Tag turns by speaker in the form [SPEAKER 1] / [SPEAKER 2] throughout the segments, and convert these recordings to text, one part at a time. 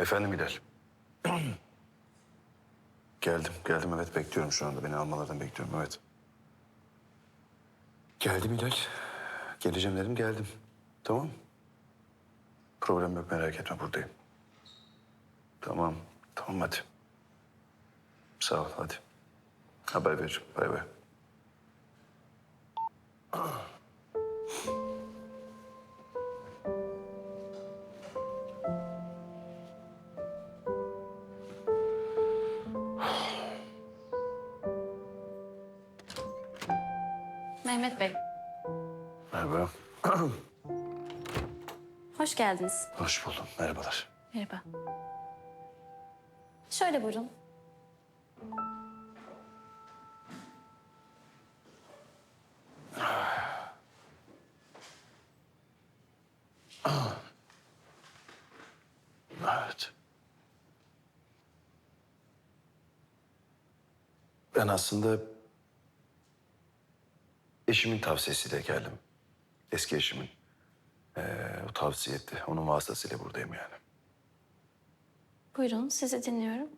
[SPEAKER 1] Efendim Hilal. geldim, geldim evet bekliyorum şu anda. Beni almalarını bekliyorum evet. Geldim Hilal. Geleceğim dedim geldim. Tamam. Problem yok merak etme buradayım. Tamam, tamam hadi. Sağ ol hadi. Haber veririm. Bay bay.
[SPEAKER 2] Mehmet Bey,
[SPEAKER 1] Merhaba.
[SPEAKER 2] hoş geldiniz.
[SPEAKER 1] Hoş buldum. Merhabalar.
[SPEAKER 2] Merhaba. Şöyle buyurun.
[SPEAKER 1] Evet. Ben aslında eşimin tavsiyesiyle geldim. Eski eşimin. Ee, o tavsiye etti. Onun vasıtasıyla buradayım yani.
[SPEAKER 2] Buyurun, sizi dinliyorum.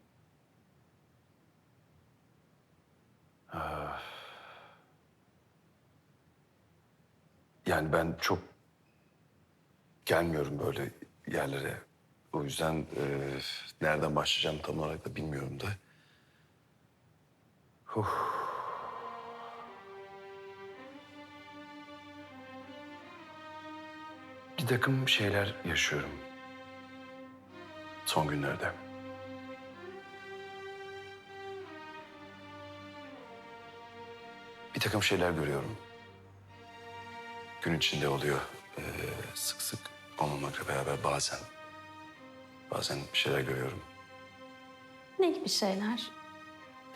[SPEAKER 1] Yani ben çok gelmiyorum böyle yerlere. O yüzden e, nereden başlayacağım tam olarak da bilmiyorum da. Huh. Bir takım şeyler yaşıyorum. Son günlerde. Bir takım şeyler görüyorum gün içinde oluyor. Ee, sık sık olmamakla beraber bazen bazen bir şeyler görüyorum.
[SPEAKER 2] Ne gibi şeyler?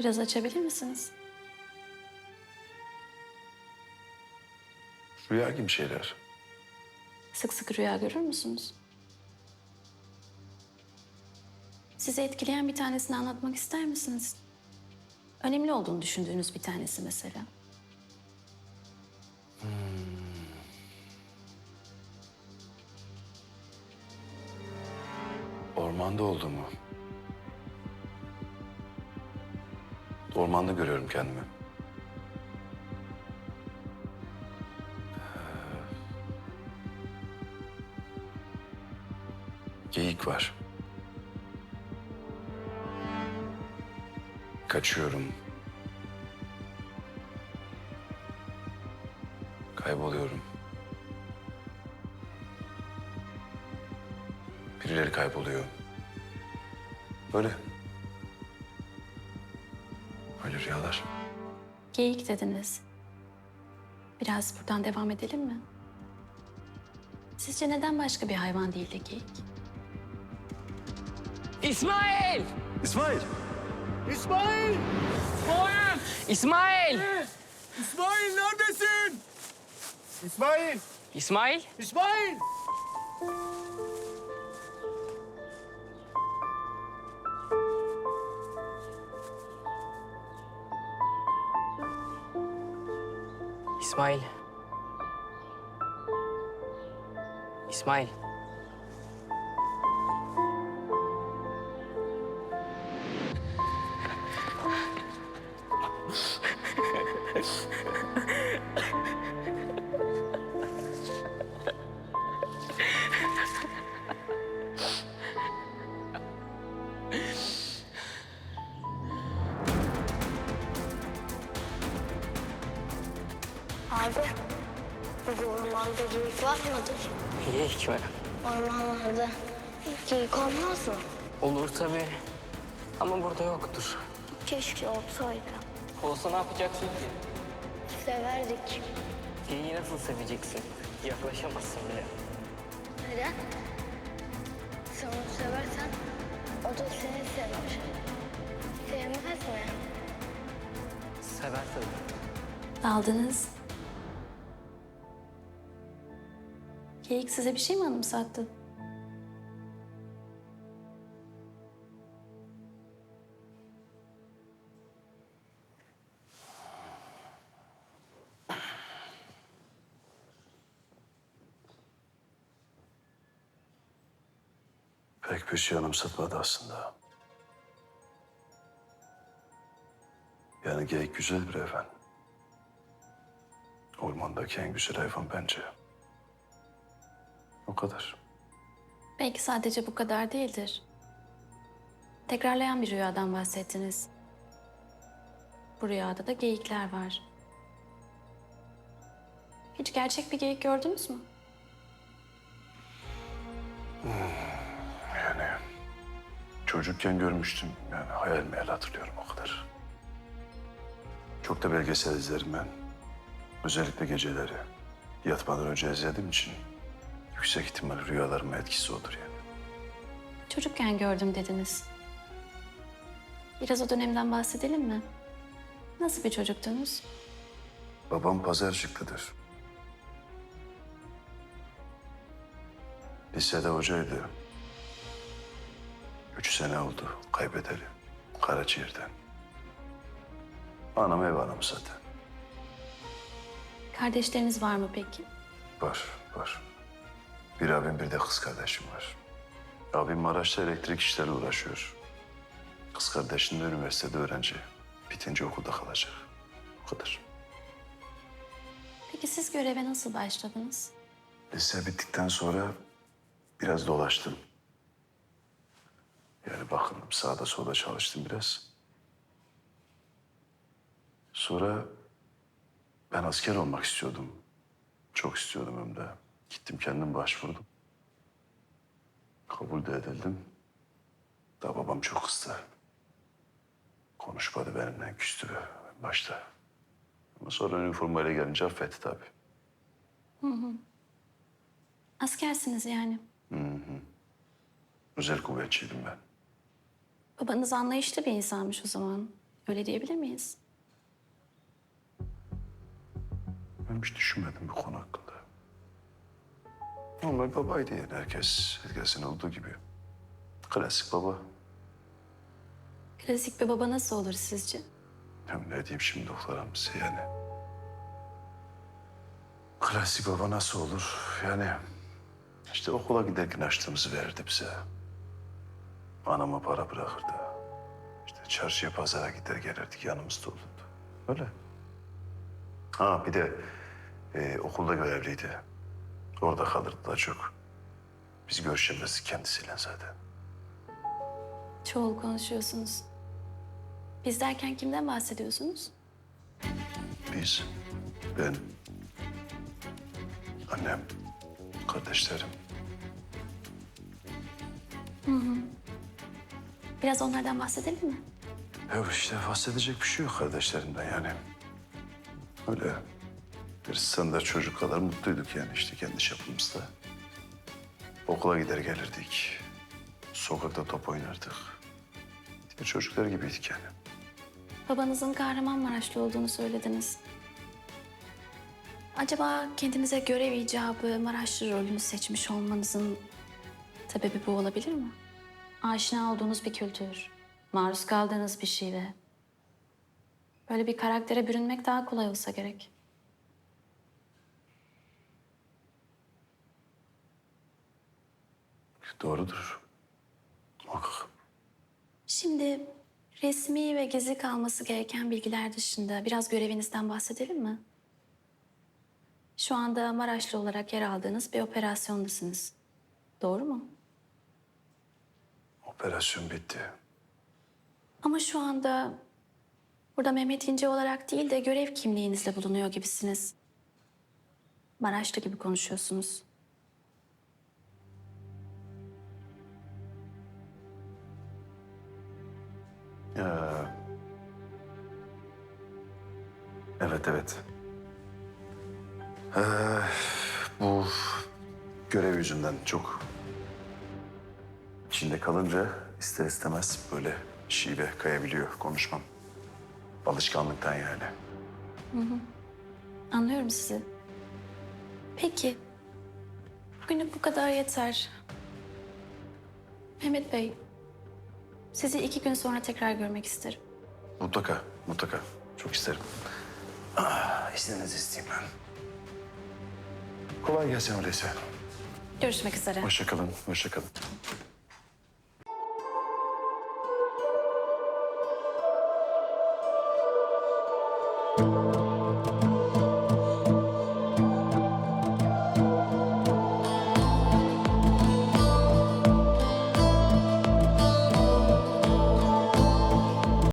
[SPEAKER 2] Biraz açabilir misiniz?
[SPEAKER 1] Rüya gibi şeyler.
[SPEAKER 2] Sık sık rüya görür müsünüz? Sizi etkileyen bir tanesini anlatmak ister misiniz? Önemli olduğunu düşündüğünüz bir tanesi mesela.
[SPEAKER 1] Ormanda olduğumu. Ormanda görüyorum kendimi. Geyik var. Kaçıyorum. Kayboluyorum. Birileri kayboluyor. Böyle. Öyle rüyalar.
[SPEAKER 2] Geyik dediniz. Biraz buradan devam edelim mi? Sizce neden başka bir hayvan değil de geyik?
[SPEAKER 3] İsmail!
[SPEAKER 1] İsmail!
[SPEAKER 4] İsmail!
[SPEAKER 3] İsmail!
[SPEAKER 4] İsmail neredesin? İsmail!
[SPEAKER 3] İsmail!
[SPEAKER 4] İsmail!
[SPEAKER 3] İsmail. İsmail.
[SPEAKER 5] Ormanda geyik var mıdır?
[SPEAKER 3] Geyik mi?
[SPEAKER 5] Ormanlarda geyik olmaz mı?
[SPEAKER 3] Olur tabii. Ama burada yoktur.
[SPEAKER 5] Keşke olsaydı.
[SPEAKER 3] Olsa ne yapacaksın ki?
[SPEAKER 5] Severdik.
[SPEAKER 3] Geyiği nasıl seveceksin? Yaklaşamazsın bile.
[SPEAKER 5] Neden? Sen onu seversen o da seni sever. Sevmez mi?
[SPEAKER 3] Sever tabii.
[SPEAKER 2] Daldınız. Geyik size bir şey mi anımsattı?
[SPEAKER 1] Pek bir şey anımsatmadı aslında. Yani geyik güzel bir hayvan. Ormandaki en güzel hayvan bence. O kadar.
[SPEAKER 2] Belki sadece bu kadar değildir. Tekrarlayan bir rüyadan bahsettiniz. Bu rüyada da geyikler var. Hiç gerçek bir geyik gördünüz mü?
[SPEAKER 1] Yani çocukken görmüştüm. Yani hayal meyal hatırlıyorum o kadar. Çok da belgesel izlerim ben. Özellikle geceleri. Yatmadan önce izlediğim için yüksek ihtimal rüyalarıma etkisi olur yani.
[SPEAKER 2] Çocukken gördüm dediniz. Biraz o dönemden bahsedelim mi? Nasıl bir çocuktunuz?
[SPEAKER 1] Babam pazarcıklıdır. Lisede hocaydı. Üç sene oldu kaybedeli. Karaciğerden. Anam ev hanımı zaten.
[SPEAKER 2] Kardeşleriniz var mı peki?
[SPEAKER 1] Var, var. Bir abim bir de kız kardeşim var. Abim Maraş'ta elektrik işleriyle uğraşıyor. Kız kardeşim de üniversitede öğrenci. Bitince okulda kalacak. O kadar.
[SPEAKER 2] Peki siz göreve nasıl başladınız?
[SPEAKER 1] Lise bittikten sonra biraz dolaştım. Yani bakındım sağda solda çalıştım biraz. Sonra ben asker olmak istiyordum. Çok istiyordum hem de. Gittim kendim başvurdum. Kabul de edildim. Da babam çok kızdı. Konuşmadı benimle, küstü başta. Ama sonra üniformayla gelince affetti tabii.
[SPEAKER 2] Askersiniz yani.
[SPEAKER 1] Özel kuvvetçiydim ben.
[SPEAKER 2] Babanız anlayışlı bir insanmış o zaman. Öyle diyebilir miyiz?
[SPEAKER 1] Ben hiç düşünmedim bu konu hakkında. Normal babaydı yani herkes, herkesin olduğu gibi. Klasik baba.
[SPEAKER 2] Klasik bir baba nasıl olur sizce?
[SPEAKER 1] Hem ne diyeyim şimdi doktoram size yani. Klasik baba nasıl olur? Yani işte okula giderken açtığımızı verirdi bize. Anama para bırakırdı. İşte çarşıya pazara gider gelirdik yanımızda olurdu. Öyle. Ha bir de e, okulda görevliydi. Orada kalırdı da çok. Biz görüşemezdik kendisiyle zaten.
[SPEAKER 2] Çoğul konuşuyorsunuz. Biz derken kimden bahsediyorsunuz?
[SPEAKER 1] Biz, ben, annem, kardeşlerim.
[SPEAKER 2] Biraz onlardan bahsedelim mi?
[SPEAKER 1] Yok işte bahsedecek bir şey yok kardeşlerimden yani. Öyle. Bir standart çocuk kadar mutluyduk yani işte kendi çapımızda. Okula gider gelirdik. Sokakta top oynardık. Diğer çocuklar gibiydik yani.
[SPEAKER 2] Babanızın Kahramanmaraşlı olduğunu söylediniz. Acaba kendinize görev icabı Maraşlı rolünü seçmiş olmanızın sebebi bu olabilir mi? Aşina olduğunuz bir kültür, maruz kaldığınız bir şive. Böyle bir karaktere bürünmek daha kolay olsa gerek.
[SPEAKER 1] Doğrudur. Muhakkak.
[SPEAKER 2] Şimdi resmi ve gizli kalması gereken bilgiler dışında biraz görevinizden bahsedelim mi? Şu anda Maraşlı olarak yer aldığınız bir operasyondasınız. Doğru mu?
[SPEAKER 1] Operasyon bitti.
[SPEAKER 2] Ama şu anda burada Mehmet İnce olarak değil de görev kimliğinizle bulunuyor gibisiniz. Maraşlı gibi konuşuyorsunuz.
[SPEAKER 1] Ya. Evet, evet. Ee, bu görev yüzünden çok içinde kalınca ister istemez böyle şive kayabiliyor konuşmam. Alışkanlıktan yani.
[SPEAKER 2] Anlıyorum sizi. Peki. Bugünlük bu kadar yeter. Mehmet Bey, sizi iki gün sonra tekrar görmek isterim.
[SPEAKER 1] Mutlaka, mutlaka. Çok isterim. Ah, izninizi isteyeyim ben. Kolay gelsin öyleyse.
[SPEAKER 2] Görüşmek üzere.
[SPEAKER 1] Hoşça kalın, hoşça kalın.